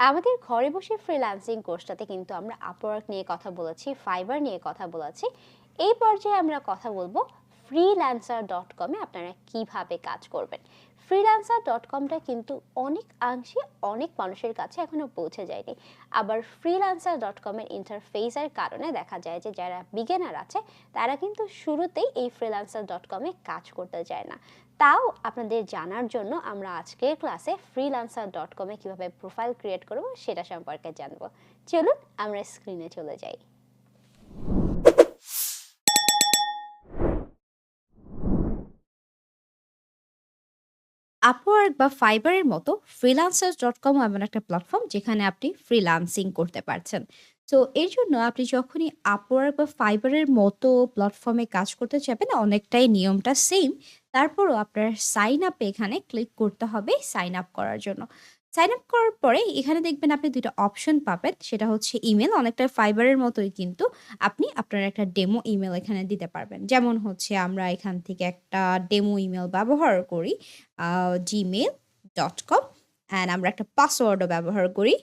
আমাদের ঘরে বসে ফ্রিল্যান্সিং কোর্সটাতে কিন্তু আমরা আপওয়ার্ক নিয়ে কথা বলেছি ফাইবার নিয়ে কথা বলেছি। এই পর্যায়ে আমরা কথা বলব ফ্রিল্যান্সার ডট কমে আপনারা কীভাবে কাজ করবেন। ফ্রিল্যান্সার ডট কমটা কিন্তু অনেক অংশে অনেক মানুষের কাছে এখনও পৌঁছে যায়নি। আবার ফ্রিল্যান্সার ডট কমের ইন্টারফেসের কারণে দেখা যায় যে, যারা বিগিনার আছে, তারা কিন্তু শুরুতেই এই ফ্রিল্যান্সার ডট কমে কাজ করতে চায় না। তাও আপনাদের জানার জন্য আমরা আজকের ক্লাসে ফ্রিল্যান্সার ডট কমে কীভাবে প্রোফাইল ক্রিয়েট করব, সেটা সম্পর্কে জানব। চলুন আমরা স্ক্রিনে চলে যাই। আপওয়ার্ক বা ফাইবারের মতো ফ্রিল্যান্সার্স ডট কম এমন একটা প্ল্যাটফর্ম যেখানে আপনি ফ্রিলান্সিং করতে পারছেন। তো এর জন্য আপনি যখনই আপওয়ার্ক বা ফাইবারের মতো প্ল্যাটফর্মে কাজ করতে চাইবেন অনেকটাই নিয়মটা সেম তারপরও আপনার সাইন আপে এখানে ক্লিক করতে হবে সাইন আপ করার জন্য। সাইন আপ করার পরে এখানে দেখবেন আপনি দুটো অপশন পাবেন। সেটা হচ্ছে ইমেল অনেকটা ফাইবারের মতোই কিন্তু আপনি আপনার একটা ডেমো ইমেল এখানে দিতে পারবেন। যেমন হচ্ছে আমরা এখান থেকে একটা ডেমো ইমেল ব্যবহার করি জিমেল ডট কম অ্যান্ড আমরা একটা পাসওয়ার্ডও ব্যবহার করি।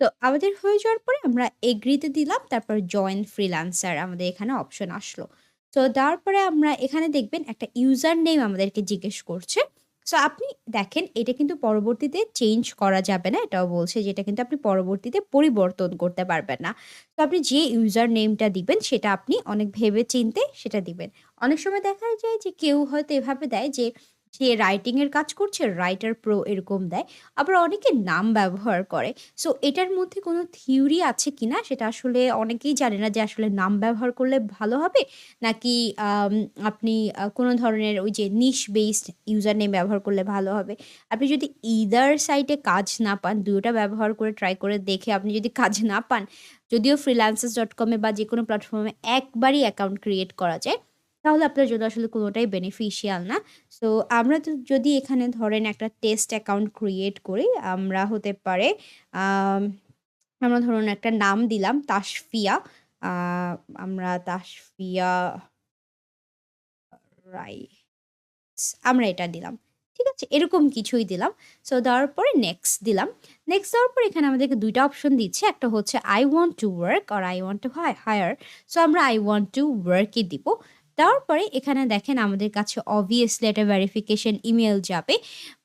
তো আমাদের হয়ে যাওয়ার পরে আমরা এগ্রিতে দিলাম, তারপর জয়েন ফ্রিল্যান্সার আমাদের এখানে অপশন আসলো। তো দেওয়ার পরে আমরা এখানে দেখবেন একটা ইউজার নেম আমাদেরকে জিজ্ঞেস করছে। সো আপনি দেখেন, এটা কিন্তু পরবর্তীতে চেঞ্জ করা যাবে না, এটাও বলছে যেটা কিন্তু আপনি পরবর্তীতে পরিবর্তন করতে পারবেন না। তো আপনি যে ইউজার নেমটা দিবেন, সেটা আপনি অনেক ভেবে চিনতে সেটা দিবেন। অনেক সময় দেখা যায় যে কেউ হয়তো এভাবে দেয় যে সে রাইটিং এর কাজ করছে রাইটার প্রো এরকম দেয়। আবার অনেকে নাম ব্যবহার করে। সো এটার মধ্যে কোনো থিওরি আছে কিনা? সেটা আসলে অনেকেই জানে না যে আসলে নাম ব্যবহার করলে ভালো হবে? নাকি আপনি কোনো ধরনের ওই যে নিশ বেসড ইউজার নেম ব্যবহার করলে ভালো হবে? আপনি যদি ইদার সাইটে কাজ না পান দুটোটা ব্যবহার করে ট্রাই করে দেখে আপনি যদি কাজ না পান, যদিও ফ্রিল্যান্সার্স ডট কমে বা যে কোনো প্ল্যাটফর্মে একবারই অ্যাকাউন্ট ক্রিয়েট করা যায় তাহলে আপনার জন্য আসলে কোনোটাই বেনিফিশিয়াল না। সো আমরা তো যদি এখানে ধরেন একটা টেস্ট অ্যাকাউন্ট ক্রিয়েট করি, আমরা হতে পারে আমরা ধরুন একটা নাম দিলাম, তাসফিয়া আমরা তাসফিয়া রাই আমরা এটা দিলাম, ঠিক আছে? এরকম কিছুই দিলাম। সো দেওয়ার পরে নেক্সট দিলাম। নেক্সট দেওয়ার পর এখানে আমাদেরকে দুইটা অপশন দিচ্ছে, একটা হচ্ছে I want to work R I want to hire so আমরা আই ওয়ান্ট টু ওয়ার্কই দিব। দেওয়ার পরে এখানে দেখেন আমাদের কাছে অবভিয়াসলি একটা ভেরিফিকেশন ইমেল যাবে।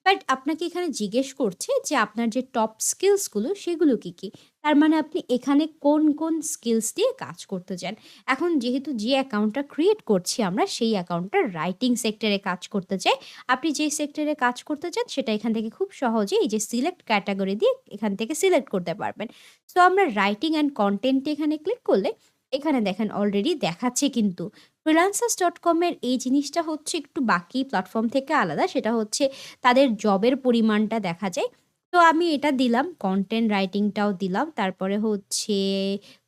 বাট আপনাকে এখানে জিজ্ঞেস করছে যে আপনার যে টপ স্কিলসগুলো সেগুলো কি কি? তার মানে আপনি এখানে কোন কোন স্কিলস দিয়ে কাজ করতে চান? এখন যেহেতু যে অ্যাকাউন্টটা ক্রিয়েট করছি আমরা, সেই অ্যাকাউন্টটা রাইটিং সেক্টরে কাজ করতে চাই। আপনি যে সেক্টরে কাজ করতে চান, সেটা এখান থেকে খুব সহজে এই যে সিলেক্ট ক্যাটাগরি দিয়ে এখান থেকে সিলেক্ট করতে পারবেন। সো আমরা রাইটিং অ্যান্ড কন্টেন্টে এখানে ক্লিক করলে এখানে দেখেন অলরেডি দেখাচ্ছে কিন্তু। ফ্রিলান্সার্স ডট কমের এই জিনিসটা হচ্ছে একটু বাকি প্ল্যাটফর্ম থেকে আলাদা, সেটা হচ্ছে তাদের জবের পরিমাণটা দেখা যায়। তো আমি এটা দিলাম কন্টেন্ট রাইটিংটাও দিলাম, তারপরে হচ্ছে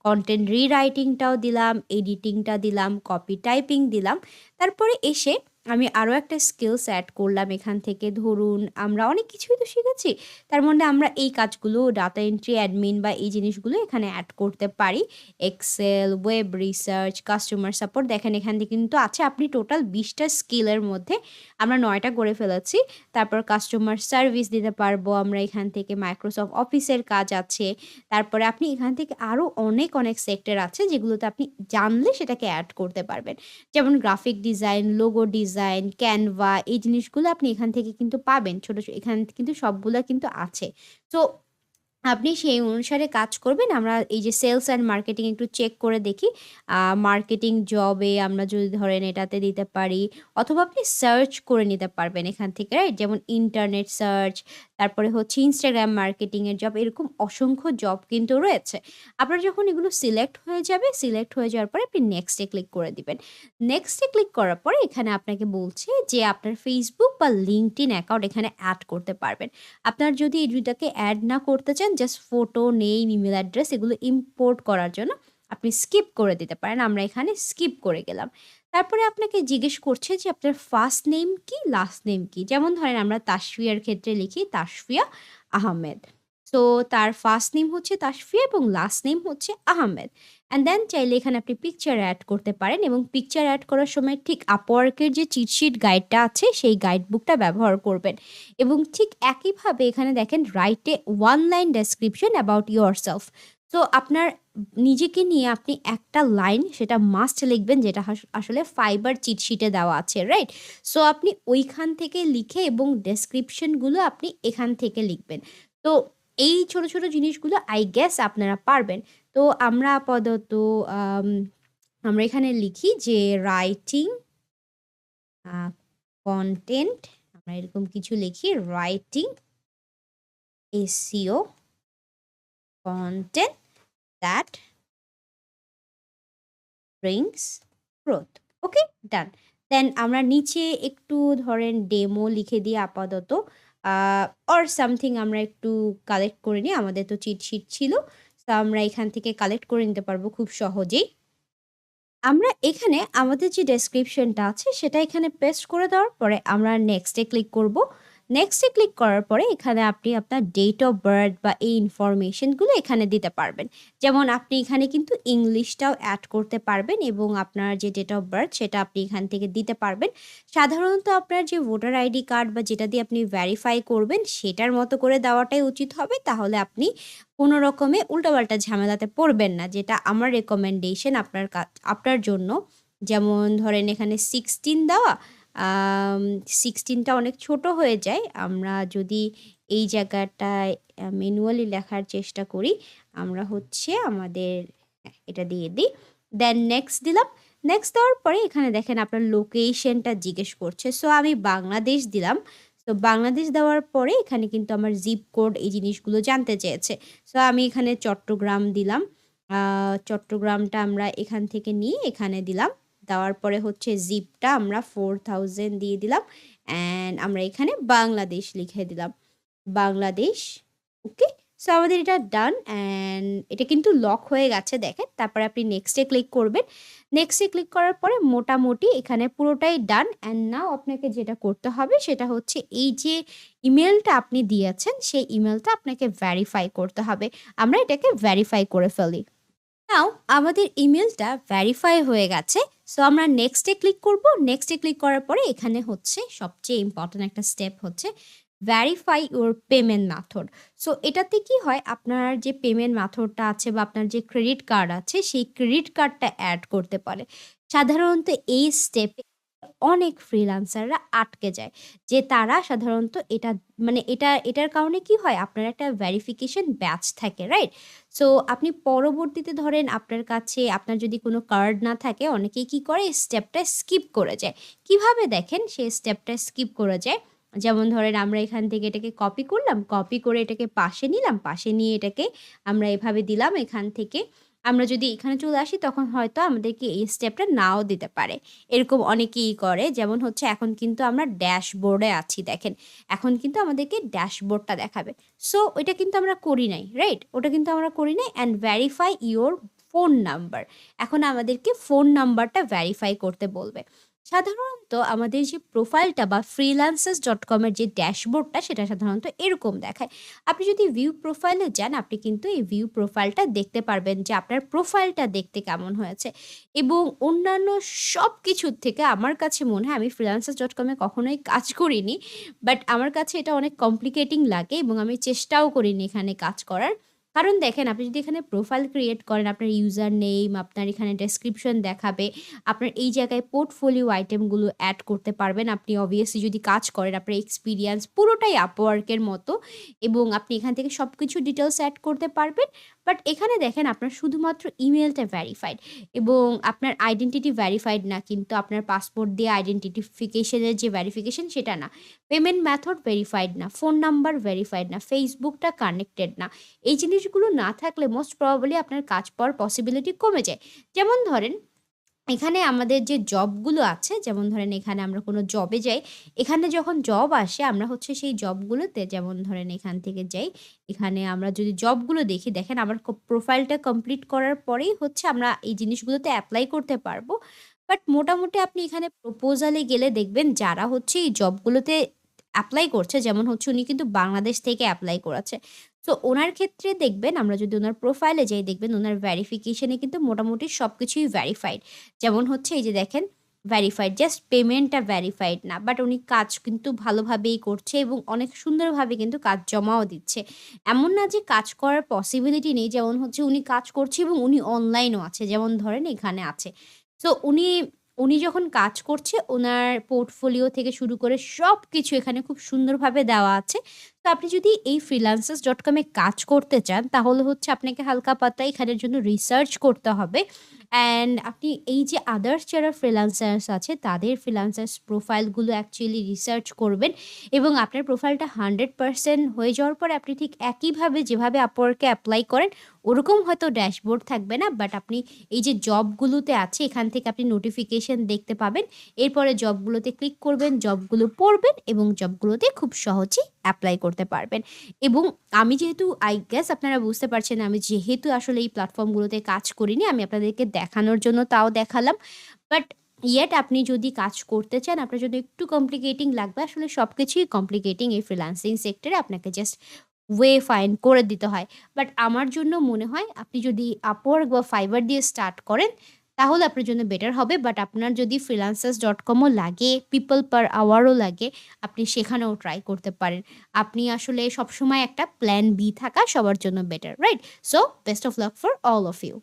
কন্টেন্ট রিরাইটিংটাও দিলাম এডিটিংটা দিলাম কপি টাইপিং দিলাম। তারপরে এসে আমি আরও একটা স্কিলস অ্যাড করলাম এখান থেকে। ধরুন, আমরা অনেক কিছুই তো শিখেছি, তার মধ্যে আমরা এই কাজগুলো ডাটা এন্ট্রি অ্যাডমিন বা এই জিনিসগুলো এখানে অ্যাড করতে পারি। Excel web research customer support দেখেন এখান থেকে কিন্তু আছে। আপনি টোটাল বিশটা স্কিলের মধ্যে আমরা নয়টা করে ফেলেছি। তারপর কাস্টমার সার্ভিস দিতে পারব আমরা এখান থেকে। মাইক্রোসফট অফিসের কাজ আছে। তারপরে আপনি এখান থেকে আরও অনেক অনেক সেক্টর আছে যেগুলোতে আপনি জানলে সেটাকে অ্যাড করতে পারবেন। যেমন graphic design logo design Canva, এই জিনিসগুলো আপনি এখান থেকে কিন্তু পাবেন। ছোট এখান কিন্তু সবগুলো কিন্তু আছে। তো আপনি সেই অনুসারে কাজ করবেন। আমরা এই যে সেলস অ্যান্ড মার্কেটিং একটু চেক করে দেখি। মার্কেটিং জবে আমরা যদি ধরেন এটাতে দিতে পারি, অথবা আপনি সার্চ করে নিতে পারবেন এখান থেকে, রাইট? যেমন ইন্টারনেট সার্চ তারপরে হচ্ছে ইনস্টাগ্রাম মার্কেটিংয়ের জব এরকম অসংখ্য জব কিন্তু রয়েছে। আপনার যখন এগুলো সিলেক্ট হয়ে যাবে সিলেক্ট হয়ে যাওয়ার পরে আপনি নেক্সটে ক্লিক করে দিবেন। নেক্সটে ক্লিক করার পরে এখানে আপনাকে বলছে যে আপনার ফেসবুক বা লিঙ্কড অ্যাকাউন্ট এখানে অ্যাড করতে পারবেন। আপনার যদি এই দুইটাকে অ্যাড না করতে চান just photo name email address এগুলো ইম্পোর্ট করার জন্য আপনি স্কিপ করে দিতে পারেন। আমরা এখানে স্কিপ করে গেলাম। তারপরে আপনাকে জিজ্ঞেস করছে যে আপনার ফার্স্ট নেম কি লাস্ট নেম কি? যেমন ধরেন আমরা তাসফিয়ার ক্ষেত্রে লিখি তাসফিয়া আহমেদ। সো তার ফার্স্ট নেম হচ্ছে তাসফিয়া এবং লাস্ট নেম হচ্ছে আহমেদ। অ্যান্ড দেন চাইলে এখানে আপনি পিকচার অ্যাড করতে পারেন এবং পিকচার অ্যাড করার সময় ঠিক আপওয়ার্কের যে চিটশিট গাইডটা আছে, সেই গাইড বুকটা ব্যবহার করবেন। এবং ঠিক একইভাবে এখানে দেখেন রাইটে one line description about yourself তো আপনার নিজেকে নিয়ে আপনি একটা লাইন সেটা মাস্ট লিখবেন, যেটা আসলে ফাইবার চিটশিটে দেওয়া আছে রাইট সো আপনি ওইখান থেকে লিখে এবং ডেসক্রিপশনগুলো আপনি এখান থেকে লিখবেন। তো, এই ছোট ছোট জিনিসগুলো আই গেস আপনারা পারবেন। তো, আমরা আপাতত আমরা এখানে লিখি যে রাইটিং কন্টেন্ট আমরা এরকম কিছু লিখি writing SEO content that brings growth. Okay done then আমরা নিচে একটু ধরেন ডেমো লিখে দিয়ে আপাতত অর সামথিং আমরা একটু কালেক্ট করে নিই, আমাদের তো চিট শিট ছিল তো আমরা এখান থেকে কালেক্ট করে নিতে পারব খুব সহজেই। আমরা এখানে আমাদের যে ডেসক্রিপশনটা আছে, সেটা এখানে পেস্ট করে দেওয়ার পরে আমরা নেক্সটে ক্লিক করব। নেক্সটে ক্লিক করার পরে এখানে আপনি আপনার ডেট অফ বার্থ বা এই ইনফরমেশনগুলো এখানে দিতে পারবেন। যেমন আপনি এখানে কিন্তু ইংলিশটাও অ্যাড করতে পারবেন এবং আপনার যে ডেট অফ বার্থ সেটা আপনি এখান থেকে দিতে পারবেন। সাধারণত আপনার যে ভোটার আইডি কার্ড বা যেটা দিয়ে আপনি ভেরিফাই করবেন সেটার মতো করে দেওয়াটাই উচিত হবে। তাহলে আপনি কোনো রকমে উল্টোপাল্টা ঝামেলাতে পড়বেন না, যেটা আমার রেকমেন্ডেশন আপনার আপনার জন্য। যেমন ধরেন এখানে সিক্সটিন দেওয়া সিক্সটিনটা অনেক ছোট হয়ে যায়। আমরা যদি এই জায়গাটায় ম্যানুয়ালি লেখার চেষ্টা করি আমরা হচ্ছে আমাদের হ্যাঁ, এটা দিয়ে দিই। দেন নেক্সট দিলাম। নেক্সট দেওয়ার পরে এখানে দেখেন আপনার লোকেশনটা জিজ্ঞেস করছে। সো আমি বাংলাদেশ দিলাম। তো বাংলাদেশ দেওয়ার পরে এখানে কিন্তু আমার জিপ কোড এই জিনিসগুলো জানতে চেয়েছে। সো আমি এখানে চট্টগ্রাম দিলাম। চট্টগ্রামটা আমরা এখান থেকে নিয়ে এখানে দিলাম। দেওয়ার পরে হচ্ছে জিপটা আমরা ফোর থাউজেন্ড দিয়ে দিলাম অ্যান্ড আমরা এখানে বাংলাদেশ লিখে দিলাম। বাংলাদেশ ওকে সো আমাদের এটা ডান অ্যান্ড এটা কিন্তু লক হয়ে গেছে, দেখেন। তারপরে আপনি নেক্সটে ক্লিক করবেন। নেক্সটে ক্লিক করার পরে মোটামুটি এখানে পুরোটাই ডান অ্যান্ড নাও আপনাকে যেটা করতে হবে সেটা হচ্ছে এই যে ইমেলটা আপনি দিয়েছেন, সেই ইমেলটা আপনাকে ভেরিফাই করতে হবে। আমরা এটাকে ভেরিফাই করে ফেলি। নাও আমাদের ইমেলটা ভেরিফাই হয়ে গেছে। সো আমরা নেক্সটে ক্লিক করব। নেক্সটে ক্লিক করার পরে এখানে হচ্ছে সবচেয়ে ইম্পর্ট্যান্ট একটা স্টেপ হচ্ছে verify your payment method so এটাতে কি হয়? আপনার যে পেমেন্ট মেথডটা আছে বা আপনার যে ক্রেডিট কার্ড আছে, সেই ক্রেডিট কার্ডটা অ্যাড করতে পারে। সাধারণত এই স্টেপে অনেক ফ্রিল্যান্সাররা আটকে যায়। যে তারা সাধারণত এটা মানে এটা, এটার কারণে কি হয়? আপনার একটা ভেরিফিকেশন ব্যাচ থাকে রাইট সো আপনি পরবর্তীতে ধরেন আপনার কাছে আপনার যদি কোনো কার্ড না থাকে, অনেকেই কি করে? স্টেপটা স্কিপ করে যায়। কীভাবে দেখেন? সেই স্টেপটা স্কিপ করে যায়? যেমন ধরেন আমরা এখান থেকে এটাকে কপি করলাম কপি করে এটাকে পাশে নিলাম, পাশে নিয়ে এটাকে আমরা এভাবে দিলাম এখান থেকে। আমরা যদি এখানে চলে আসি, তখন হয়তো আমাদেরকে এই স্টেপটা নাও দিতে পারে। এরকম অনেকেই করে, যেমন হচ্ছে এখন কিন্তু আমরা ড্যাশবোর্ডে আছি, দেখেন। এখন কিন্তু আমাদেরকে ড্যাশবোর্ডটা দেখাবে। সো ওইটা কিন্তু আমরা করি নাই রাইট ওটা কিন্তু আমরা করি নাই and verify your phone number এখন আমাদেরকে ফোন নাম্বারটা ভ্যারিফাই করতে বলবে। সাধারণত আমাদের যে প্রোফাইলটা বা ফ্রিল্যান্সার্স ডট কমের যে ড্যাশবোর্ডটা সেটা সাধারণত এরকম দেখায়। আপনি যদি ভিউ প্রোফাইলে যান, আপনি কিন্তু এই ভিউ প্রোফাইলটা দেখতে পারবেন যে আপনার প্রোফাইলটা দেখতে কেমন হয়েছে। এবং অন্যান্য সব কিছুর থেকে আমার কাছে মনে হয়, আমি ফ্রিল্যান্সার্স ডট কমে কখনোই কাজ করিনি বাট আমার কাছে এটা অনেক কমপ্লিকেটিং লাগে এবং আমি চেষ্টাও করিনি এখানে কাজ করার। কারণ দেখেন, আপনি যদি এখানে প্রোফাইল ক্রিয়েট করেন, আপনার ইউজার নেম আপনার এখানে ডেসক্রিপশন দেখাবে, আপনার এই জায়গায় পোর্টফোলিও আইটেমগুলো অ্যাড করতে পারবেন। আপনি অবভিয়াসলি যদি কাজ করেন, আপনার এক্সপিরিয়েন্স পুরোটাই আপওয়ার্কের মতো এবং আপনি এখান থেকে সব কিছু ডিটেলস অ্যাড করতে পারবেন। বাট এখানে দেখেন আপনার শুধুমাত্র ইমেলটা ভ্যারিফাইড এবং আপনার আইডেন্টিটি ভ্যারিফাইড না, কিন্তু আপনার পাসপোর্ট দিয়ে আইডেন্টিফিকেশনের যে ভ্যারিফিকেশন সেটা না। পেমেন্ট মেথড ভেরিফাইড না ফোন নাম্বার ভেরিফাইড না ফেসবুকটা কানেক্টেড না। এই জিনিসগুলো না থাকলে মোস্ট প্রবাবলি আপনার কাজ পাওয়ার পসিবিলিটি কমে যায়। যেমন ধরেন এখানে আমাদের যে জবগুলো আছে, যেমন ধরেন এখানে আমরা কোনো জবে যাই, এখানে যখন জব আসে, আমরা হচ্ছে সেই জবগুলোতে যেমন ধরেন এখান থেকে যাই, এখানে আমরা যদি জবগুলো দেখি, দেখেন আমার প্রোফাইলটা কমপ্লিট করার পরেই হচ্ছে আমরা এই জিনিসগুলোতে অ্যাপ্লাই করতে পারব। বাট মোটামুটি আপনি এখানে প্রপোজালে গেলে দেখবেন যারা হচ্ছে এই জবগুলোতে অ্যাপ্লাই করছে, যেমন হচ্ছে উনি কিন্তু বাংলাদেশ থেকে অ্যাপ্লাই করেছে। তো ওনার ক্ষেত্রে দেখবেন, আমরা যদি ওনার প্রোফাইলে যাই, দেখবেন ওনার ভ্যারিফিকেশনে কিন্তু মোটামুটি সব কিছুই ভ্যারিফাইড যেমন হচ্ছে এই যে দেখেন ভ্যারিফাইড জাস্ট পেমেন্টটা ভ্যারিফাইড না বাট উনি কাজ কিন্তু ভালোভাবেই করছে এবং অনেক সুন্দরভাবে কিন্তু কাজ জমাও দিচ্ছে। এমন না যে কাজ করার পসিবিলিটি নেই, যেমন হচ্ছে উনি কাজ করছে এবং উনি অনলাইনও আছে, যেমন ধরেন এখানে আছে। সো উনি উনি যখন কাজ করছে ওনার পোর্টফোলিও থেকে শুরু করে সব কিছু এখানে খুব সুন্দরভাবে দেওয়া আছে। তো আপনি যদি এই ফ্রিলান্সার্স ডট কমে কাজ করতে চান, তাহলে হচ্ছে আপনাকে হালকা পাতা এখানের জন্য রিসার্চ করতে হবে। অ্যান্ড আপনি এই যে আদার্স যারা ফ্রিলান্সার্স আছে, তাদের ফ্রিলান্সার্স প্রোফাইলগুলো অ্যাকচুয়ালি রিসার্চ করবেন এবং আপনার প্রোফাইলটা হান্ড্রেড পারসেন্ট হয়ে যাওয়ার পর আপনি ঠিক একইভাবে যেভাবে আপওয়ার্কে অ্যাপ্লাই করেন, ওরকম হয়তো ড্যাশবোর্ড থাকবে না বাট আপনি এই যে জবগুলোতে আছে, এখান থেকে আপনি নোটিফিকেশন দেখতে পাবেন। এরপরে জবগুলোতে ক্লিক করবেন জবগুলো পড়বেন এবং জবগুলোতে খুব সহজেই অ্যাপ্লাই করতে পারবেন। এবং আমি যেহেতু আই গেস আপনারা বুঝতে পারছেন, আমি যেহেতু আসলে এই প্ল্যাটফর্মগুলোতে কাজ করিনি, আমি আপনাদেরকে দেখানোর জন্য তাও দেখালাম। বাট ইয়েট আপনি যদি কাজ করতে চান, আপনার জন্য একটু কমপ্লিকেটিং লাগবে। আসলে সব কিছুই কমপ্লিকেটিং এই ফ্রিলান্সিং সেক্টরে আপনাকে জাস্ট ওয়ে ফাইন করে দিতে হয়। বাট আমার জন্য মনে হয়, আপনি যদি আপওয়ার্ক বা ফাইবার দিয়ে স্টার্ট করেন তাহলে আপনার জন্য বেটার হবে বাট আপনার যদি ফ্রিলান্সার্স ডট কমও লাগে পিপল পার আওয়ারও লাগে, আপনি সেখানেও ট্রাই করতে পারেন। আপনি আসলে সবসময় একটা প্ল্যান বি থাকা সবার জন্য better right so best of luck for all of you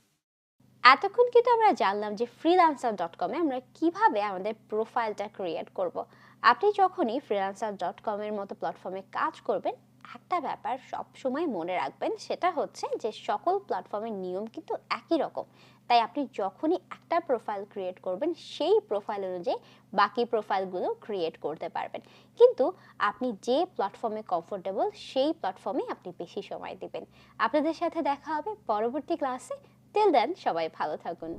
এতক্ষণ কিন্তু আমরা জানলাম যে ফ্রিলান্সার ডট কমে আমরা কীভাবে আমাদের প্রোফাইলটা ক্রিয়েট করব। আপনি যখনই ফ্রিলান্সার ডট কমের মতো প্ল্যাটফর্মে কাজ করবেন একটা ব্যাপার সব সময় মনে রাখবেন, সেটা হচ্ছে যে সকল প্ল্যাটফর্মের নিয়ম কিন্তু একই রকম। তাই আপনি যখনই একটা প্রোফাইল ক্রিয়েট করবেন, সেই প্রোফাইল অনুযায়ী বাকি প্রোফাইলগুলো ক্রিয়েট করতে পারবেন। কিন্তু আপনি যে প্ল্যাটফর্মে কমফোর্টেবল সেই প্ল্যাটফর্মে আপনি বেশি সময় দিবেন। আপনাদের সাথে দেখা হবে পরবর্তী ক্লাসে টিল দেন সবাই ভালো থাকুন।